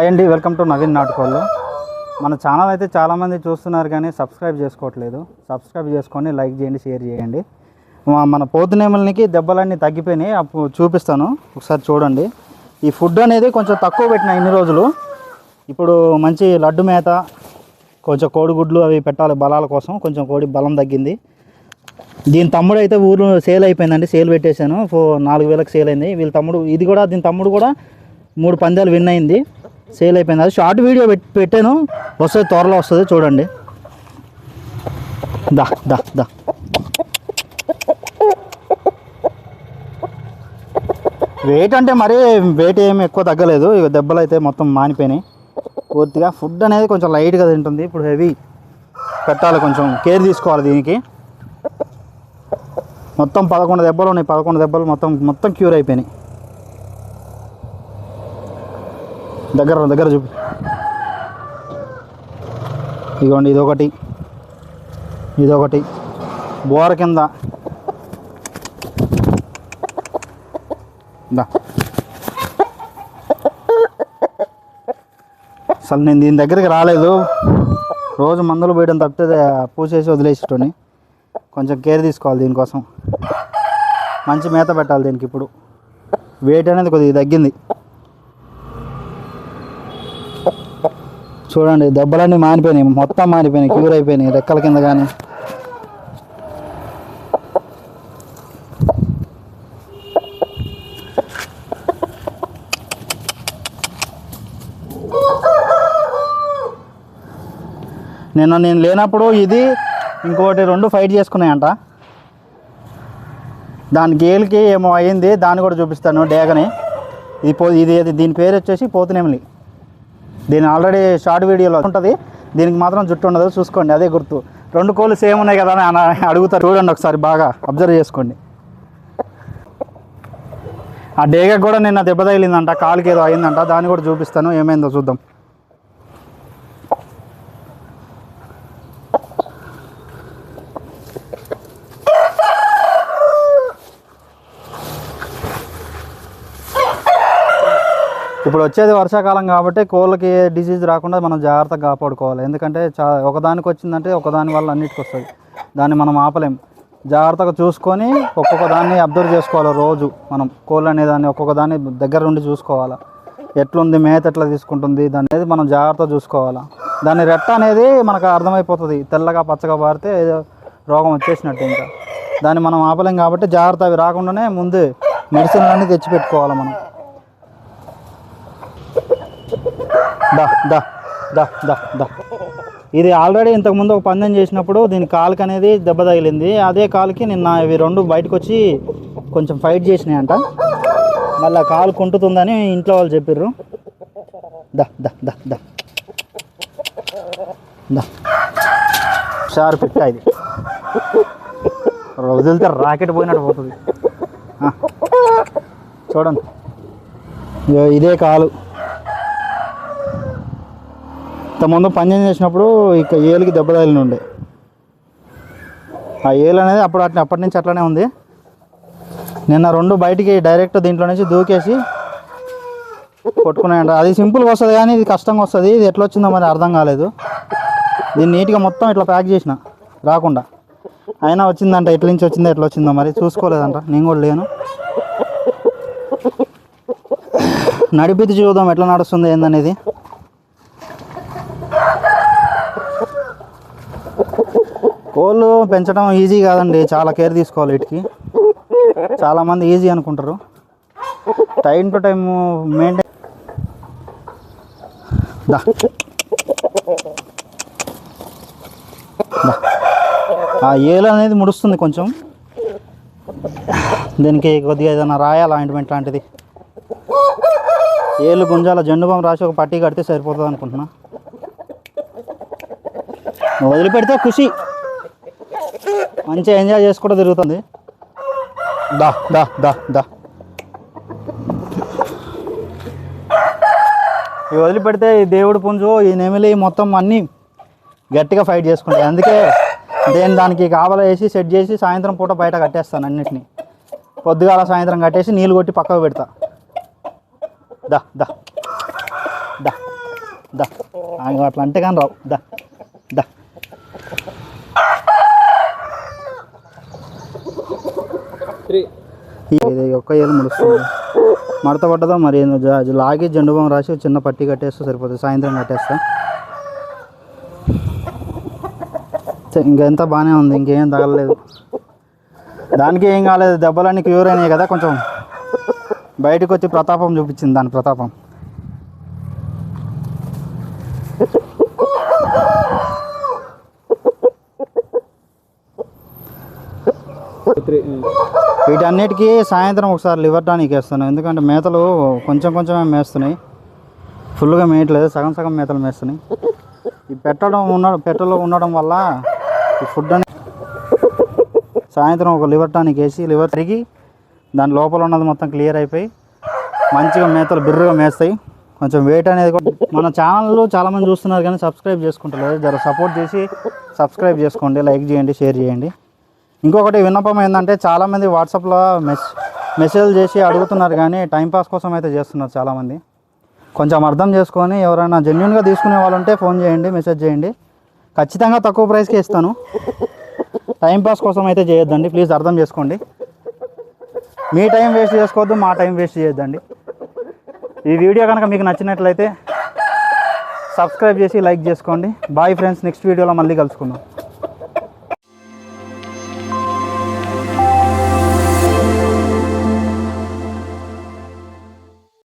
Hi అండి welcome to Naveen నాటుకోళ్ళు మన ఛానల్ అయితే చాలామంది చూస్తున్నారు కానీ సబ్స్క్రైబ్ చేసుకోవట్లేదు. సబ్స్క్రైబ్ చేసుకొని లైక్ చేయండి షేర్ చేయండి. మన పోతునేములకి దెబ్బలన్నీ తగ్గిపోయినాయి. అప్పుడు చూపిస్తాను. ఒకసారి చూడండి. ఈ ఫుడ్ అనేది కొంచెం తక్కువ పెట్టిన ఇన్ని రోజులు. ఇప్పుడు మంచి లడ్డు మేత కొంచెం కోడిగుడ్లు అవి పెట్టాలి బలాల కోసం. కొంచెం కోడి బలం తగ్గింది. దీని తమ్ముడు అయితే ఊరు సేల్ అయిపోయిందండి. సేల్ పెట్టేశాను. ఫో నాలుగు వేలకు సేల్ అయింది. వీళ్ళ తమ్ముడు ఇది కూడా దీని తమ్ముడు కూడా మూడు పందాలు విన్ అయింది. సేల్ అయిపోయింది. అది షార్ట్ వీడియో పెట్టాను. వస్తుంది త్వరలో వస్తుంది చూడండి. దా దా దా. వెయిట్ అంటే మరీ వెయిట్ ఏమి ఎక్కువ తగ్గలేదు. ఇక దెబ్బలు అయితే మొత్తం మానిపోయినాయి. పూర్తిగా ఫుడ్ అనేది కొంచెం లైట్గా తింటుంది. ఇప్పుడు హెవీ పెట్టాలి కొంచెం. కేర్ తీసుకోవాలి దీనికి. మొత్తం పదకొండు దెబ్బలు ఉన్నాయి. పదకొండు దెబ్బలు మొత్తం మొత్తం క్యూర్ అయిపోయినాయి. దగ్గర దగ్గర చూపి. ఇదిగోండి ఇదొకటి. ఇదొకటి. బోర కింద. అసలు నేను దీని దగ్గరికి రాలేదు. రోజు మందులు పోయడం తప్పితే పూసేసి వదిలేసేటోని కొంచెం కేర్ తీసుకోవాలి దీనికోసం. మంచి మేత పెట్టాలి దీనికి ఇప్పుడు. వెయిట్ అనేది కొద్దిగా తగ్గింది. చూడండి దెబ్బలన్నీ మానిపోయినాయి మొత్తం మానిపోయినాయి క్యూర్ అయిపోయినాయి రెక్కల కింద కానీ నిన్న నేను లేనప్పుడు ఇది ఇంకోటి రెండు ఫైట్ చేసుకున్నాయంట. దాని గేల్కి ఏమో అయింది దాన్ని కూడా చూపిస్తాను డేగని. ఇది పో ఇది ఇది- దీని పేరు వచ్చేసి పోతునేమిలి. దీని ఆల్రెడీ షార్ట్ వీడియోలో ఉంటుంది. దీనికి మాత్రం జుట్టు ఉండదు. చూసుకోండి అదే గుర్తు. రెండు కోళ్ళు సేమ్ ఉన్నాయి కదా అని అడుగుతారు. చూడండి ఒకసారి బాగా అబ్జర్వ్ చేసుకోండి. ఆ డేగా కూడా నిన్న దెబ్బ తగిలిందంట కాలుకి ఏదో అయిందంట. దాన్ని కూడా చూపిస్తాను. ఏమైందో చూద్దాం. ఇప్పుడు వచ్చేది వర్షాకాలం కాబట్టి కోళ్ళకి డిసీజ్ రాకుండా మనం జాగ్రత్తగా కాపాడుకోవాలి. ఎందుకంటే చా ఒకదానికి వచ్చిందంటే ఒకదాని వల్ల అన్నిటికి వస్తుంది. దాన్ని మనం ఆపలేం. జాగ్రత్తగా చూసుకొని ఒక్కొక్క దాన్ని అబ్జర్వ్ చేసుకోవాలి రోజు మనం. కోళ్ళు అనే దాన్ని ఒక్కొక్క దాన్ని దగ్గర నుండి చూసుకోవాలి. ఎట్లుంది మేత ఎట్లా తీసుకుంటుంది దాని అనేది మనం జాగ్రత్తగా చూసుకోవాలి. దాని రెట్ట అనేది మనకు అర్థమైపోతుంది. తెల్లగా పచ్చగా పారితే ఏదో రోగం వచ్చేసినట్టు ఇంకా. దాన్ని మనం ఆపలేం కాబట్టి జాగ్రత్త అవి రాకుండానే ముందు మెడిసిన్ అన్నీ తెచ్చిపెట్టుకోవాలి మనం. దా దా దా దా దా. ఇది ఆల్రెడీ ఇంతకుముందు ఒక పందెం చేసినప్పుడు దీని కాలుకి అనేది దెబ్బ తగిలింది. అదే కాలుకి నిన్న ఇవి రెండు బయటకు వచ్చి కొంచెం ఫైట్ చేసినాయంట. మళ్ళీ కాలు కుంటుతుందని ఇంట్లో వాళ్ళు చెప్పారు దా దా దా దా. దా. షార్ పెట్టా ఇది. వదిలితే రాకెట్ పోయినట్టు పోతుంది. చూడండి. ఇదే కాలు. ఇంతకుముందు పంజం చేసినప్పుడు ఇక ఏలుకి దెబ్బ తగిలిన ఉండే ఆ ఏలు అనేది అప్పుడు అట్లా అప్పటి నుంచి అట్లానే ఉంది. నిన్న రెండు బయటికి డైరెక్ట్ దీంట్లో నుంచి దూకేసి కొట్టుకున్నాయంట. అది సింపుల్గా వస్తుంది కానీ ఇది కష్టంగా వస్తుంది. ఇది ఎట్లా వచ్చిందో మరి అర్థం కాలేదు. దీన్ని నీట్గా మొత్తం ఇట్లా ప్యాక్ చేసిన. రాకుండా. అయినా వచ్చిందంట ఎట్ల నుంచి వచ్చిందో ఎట్లా వచ్చిందో మరి చూసుకోలేదంట. నేను కూడా లేను. నడిపితే చూద్దాం ఎట్లా నడుస్తుంది ఏందనేది కోళ్ళు పెంచడం ఈజీ కాదండి. చాలా కేర్ తీసుకోవాలి వీటికి. చాలామంది ఈజీ అనుకుంటారు. టైం టు టైం మెయింటైన్ ఆ ఏలు అనేది ముడుస్తుంది కొంచెం. దీనికి కొద్దిగా ఏదైనా రాయాలి ఆయింట్మెంట్ లాంటిది? ఏళ్ళు గుంజాల జెండు రాసి ఒక పట్టీ కడితే సరిపోతుంది అనుకుంటున్నా. వదిలిపెడితే ఖుషి. మంచిగా ఎంజాయ్ చేసుకుంటూ తిరుగుతుంది. దా దా దా దా. ఇవి వదిలిపెడితే ఈ దేవుడు పుంజు ఈ నెమిలి మొత్తం అన్నీ గట్టిగా ఫైట్ చేసుకుంటాయి. అందుకే నేను దానికి కావాల వేసి సెట్ చేసి సాయంత్రం పూట బయట కట్టేస్తాను అన్నిటిని. పొద్దుగాల సాయంత్రం కట్టేసి నీళ్ళు కొట్టి పక్కకు పెడతా. దా దా. దా దా. అట్లా అంటే కానీ రావు. దా దా త్రీ ఇది ఒక్క ఏళ్ళు ముడుస్తుంది. మడత పడ్డదా మరి? లాగి జెండు బాం రాసి చిన్న పట్టి కట్టేస్తే సరిపోతుంది. సాయంత్రం కట్టేస్తా. ఇంకెంత బాగానే ఉంది. ఇంకేం తగలలేదు. దానికి ఏం కాలేదు. దెబ్బలన్నీ క్యూర్ అయినాయి కదా కొంచెం. బయటకు వచ్చి ప్రతాపం చూపించింది దాని ప్రతాపం. వీటన్నిటికీ సాయంత్రం ఒకసారి లివర్ టానిక్ వేస్తాను. ఎందుకంటే మేతలు కొంచెం కొంచెమే మేస్తున్నాయి. ఫుల్గా మేయట్లేదు. సగం సగం మేతలు మేస్తున్నాయి. ఈ పెట్టడం ఉన్న పెట్టలో ఉండడం వల్ల ఈ ఫుడ్ అని సాయంత్రం ఒక లివర్ టానిక్ వేసి లివర్ తిరిగి దాని లోపల ఉన్నది మొత్తం క్లియర్ అయిపోయి మంచిగా మేతలు బిర్రుగా మేస్తాయి. కొంచెం వెయిట్ అనేది కూడా మన ఛానల్లో చాలామంది చూస్తున్నారు కానీ సబ్స్క్రైబ్ చేసుకుంటలేదు. జర సపోర్ట్ చేసి సబ్స్క్రైబ్ చేసుకోండి. లైక్ చేయండి షేర్ చేయండి. ఇంకొకటి విన్నపం ఏంటంటే చాలామంది వాట్సాప్లో మెస్ మెసేజ్ చేసి అడుగుతున్నారు కానీ టైంపాస్ కోసం అయితే చేస్తున్నారు చాలామంది. కొంచెం అర్థం చేసుకొని ఎవరైనా జెన్యున్గా తీసుకునే వాళ్ళు ఉంటే ఫోన్ చేయండి మెసేజ్ చేయండి. ఖచ్చితంగా తక్కువ ప్రైస్కి ఇస్తాను. టైంపాస్ కోసం అయితే చేయొద్దండి ప్లీజ్ అర్థం చేసుకోండి. మీ టైం వేస్ట్ చేసుకోవద్దు మా టైం వేస్ట్ చేయొద్దండి. ఈ వీడియో కనుక మీకు నచ్చినట్లయితే సబ్స్క్రైబ్ చేసి లైక్ చేసుకోండి. బాయ్ ఫ్రెండ్స్ నెక్స్ట్ వీడియోలో మళ్ళీ కలుసుకుందాం.